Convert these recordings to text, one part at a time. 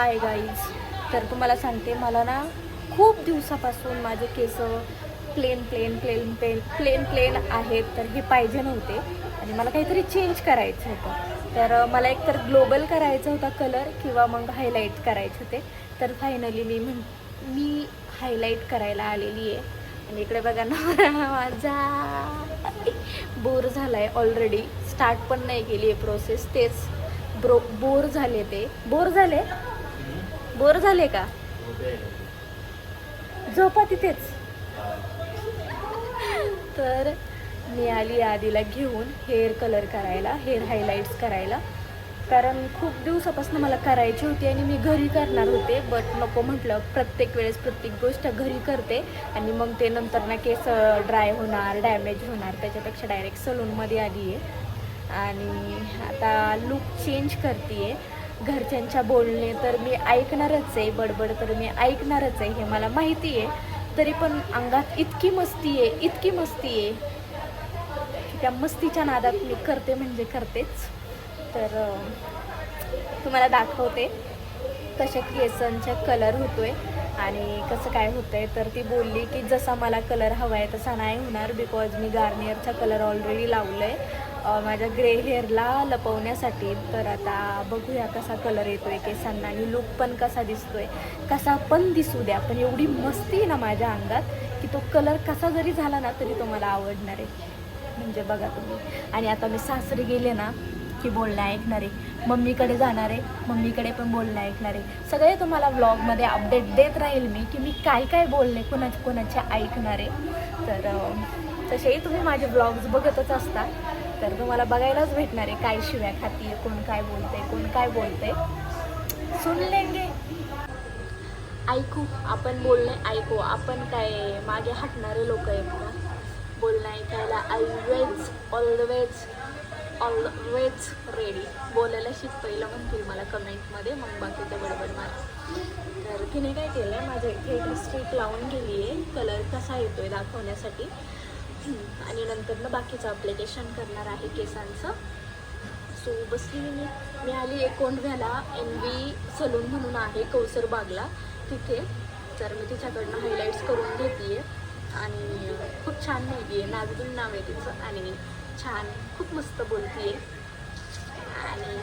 Hi guys तर तुम्हाला सांगते मला ना खूप दिवसापासून माझे केस plain plain plain plain plain plain आहेत तर हे पाहिजे नव्हते. आणि मला काहीतरी चेंज करायचं होतं. तर मला एक तर ग्लोबल करायचा होता कलर किंवा मग हायलाईट करायचे होते. तर फायनली मी म्हण मी हायलाईट करायला आलेली आहे. आणि इकडे बघा ना माझा बोर झाला आहे ऑलरेडी स्टार्ट पण नाही केली आहे प्रोसेस तेच ब्रो बोर झाले ते. बोर झाले बोर झाले का? झोपा तिथेच. तर मी आली आधीला घेऊन हेअर कलर करायला हेअर हायलाईट्स करायला. कारण खूप दिवसापासून मला करायची होती आणि मी घरी करणार होते बट नको म्हटलं. प्रत्येक वेळेस प्रत्येक गोष्ट घरी करते आणि मग ते नंतर ना केस ड्राय होणार डॅमेज होणार. त्याच्यापेक्षा डायरेक्ट सलूनमध्ये आली आहे आणि आता लुक चेंज करते आहे घरच्यांच्या बोलणे तर मी ऐकणारच आहे बडबड तर मी ऐकणारच आहे हे मला माहिती आहे. तरी पण अंगात इतकी मस्ती आहे इतकी मस्ती आहे. त्या मस्तीच्या नादात मी करते म्हणजे करतेच. तर तुम्हाला दाखवते कशा केसांचा कलर होतो आहे आणि कसं काय होतं आहे तर ती बोलली की जसा मला कलर हवा आहे तसा नाही होणार बिकॉज मी गार्नियरचा कलर ऑलरेडी लावलं आहे माझ्या ग्रे हेअरला लपवण्यासाठी. तर आता बघूया कसा कलर येतोय केसांना आणि लुक पण कसा दिसतोय. कसा पण दिसू द्या पण एवढी मस्ती आहे ना माझ्या अंगात की तो कलर कसा जरी झाला ना तरी तो मला आवडणार आहे. म्हणजे बघा तुम्ही. आणि आता मी सासरी गेले ना की बोलणं ऐकणार. आहे मम्मीकडे जाणार आहे मम्मीकडे पण बोलणं ऐकणार. आहे सगळे तुम्हाला व्लॉगमध्ये अपडेट देत राहील मी की मी काय काय बोलणे कुणा कोणाचे ऐकणार. आहे तर तसेही तुम्ही माझे ब्लॉग्स बघतच असता. तर तुम्हाला बघायलाच भेटणार आहे काय शिव्या खाती कोण काय बोलते कोण काय बोलते सुन लेंगे. ऐकू आपण बोलणे ऐकू आपण काय मागे हटणारे लोक आहेत ना बोलणं ऐकायला ऑलवेज ऑलवेज ऑलवेज रेडी बोलायला शिक पहिलं म्हणतील मला कमेंटमध्ये मग बाकीचं बडबड मार. तर तिने काय केलं आहे माझ्या इथे एक स्ट्रीट लावून गेली आहे कलर कसा येतो आहे दाखवण्यासाठी. आणि नंतर ना बाकीचं अप्लिकेशन करणार आहे केसांचं. सो बसली मी मी आली आहे कोंढव्याला एन बी सलून म्हणून आहे कौसर बागला. तिथे तर मी तिच्याकडनं हायलाईट्स करून घेते आणि खूप छान मुलगी आहे नाजगुल नाव आहे तिचं. आणि छान खूप मस्त बोलते आहे आणि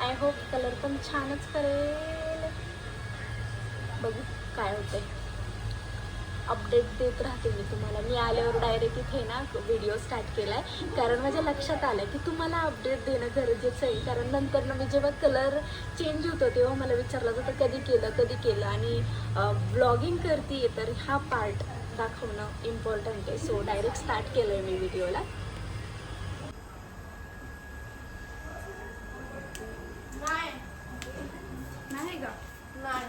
आय होप कलर पण छानच करेल. बघू काय होतंय. अपडेट देत राहते मी तुम्हाला. मी आल्यावर डायरेक्ट इथे ना व्हिडिओ स्टार्ट केला आहे कारण माझ्या लक्षात आलं की तुम्हाला अपडेट देणं गरजेचं आहे. कारण नंतर ना मी जेव्हा कलर चेंज होतो तेव्हा मला विचारलं जातं कधी केलं कधी केलं? आणि ब्लॉगिंग करते तर हा पार्ट दाखवणं इम्पॉर्टंट आहे. सो डायरेक्ट स्टार्ट केलं आहे मी व्हिडिओला नाही का? नाही.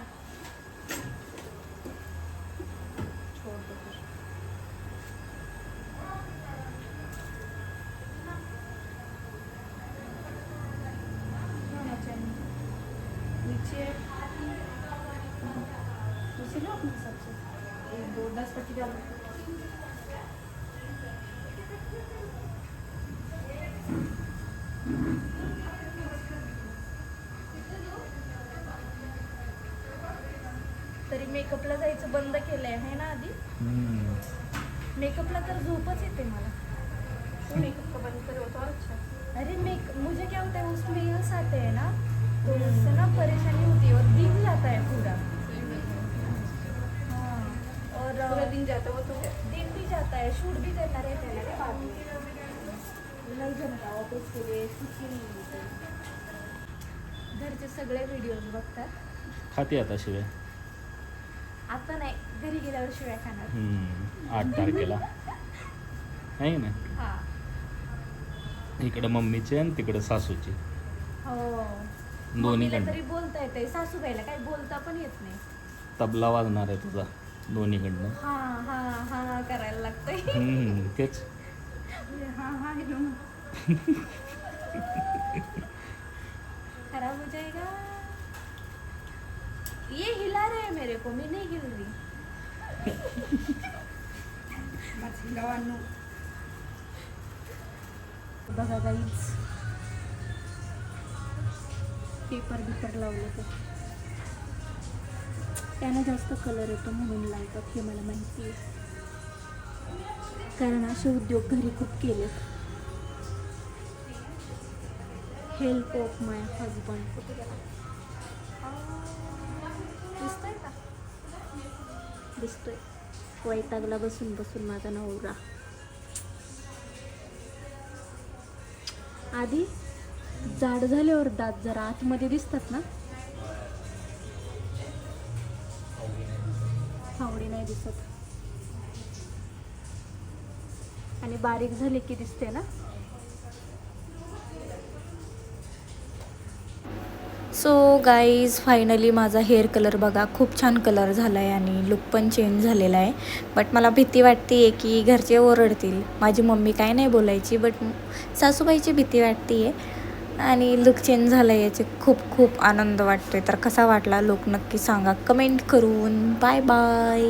पट्टी डालो तरी मेकअपला जायचं बंद केलंय आहे ना आधी? मेकअपला तर झोपच येते मला. मेकअप का बंद करो तो अच्छा अरे मेक मुझे क्या होता है उसमें यस आते हैं ना? तो उससे ना परेशानी होती है और दिन जाता है पूरा हाँ और पूरा दिन जाता है वो तो दिन भी जाता है शूट भी करना रहता है ना बाद में नहीं जमता ऑफिस के लिए छुट्टी नहीं घरचे सगळे व्हिडिओज बघतात. खाते आता शिवाय? आता नाही घरी गेल्यावर शिवाय खाणार. आठ तारखेला. आहे ना? हा. इकडं मम्मीची आणि तिकडं सासूची. हो. दोन्ही मम्मीला तरी बोलता येते सासूबाईला काही बोलता पण येत नाही. तबला वाजणार आहे तुझा. दोन्हीकडनं. हा हा हा करायला लागतंय. हम्म, तेच. हा हा खराब हो जाएगा. ये हिला रहे हैं मेरे को मैं नहीं हिल रही बघा गाईच पेपर बिपर लावले ते त्यांना जास्त कलर येतो म्हणून लावतात हे मला माहिती आहे. कारण असे उद्योग घरी खूप केलेत. हेल्प ऑफ माय हजबंड दिसतोय का? दिसतोय. वैतागला बसून बसून माझा नवरा. आधी जाड झाल्यावर दात जरा आतमध्ये दिसतात ना? दिसत. आणि बारीक झाले की दिसते ना? सो गाईज फायनली माझा हेअर कलर बघा खूप छान कलर झाला आहे आणि लुक पण चेंज झालेला आहे. बट मला भीती वाटते आहे की घरचे ओरडतील. माझी मम्मी काय नाही बोलायची बट सासूबाईची भीती वाटते आहे. आणि लुक चेंज झाला आहे याचे खूप खूप आनंद वाटतोय. तर कसा वाटला लोक नक्की सांगा. कमेंट करून. Bye bye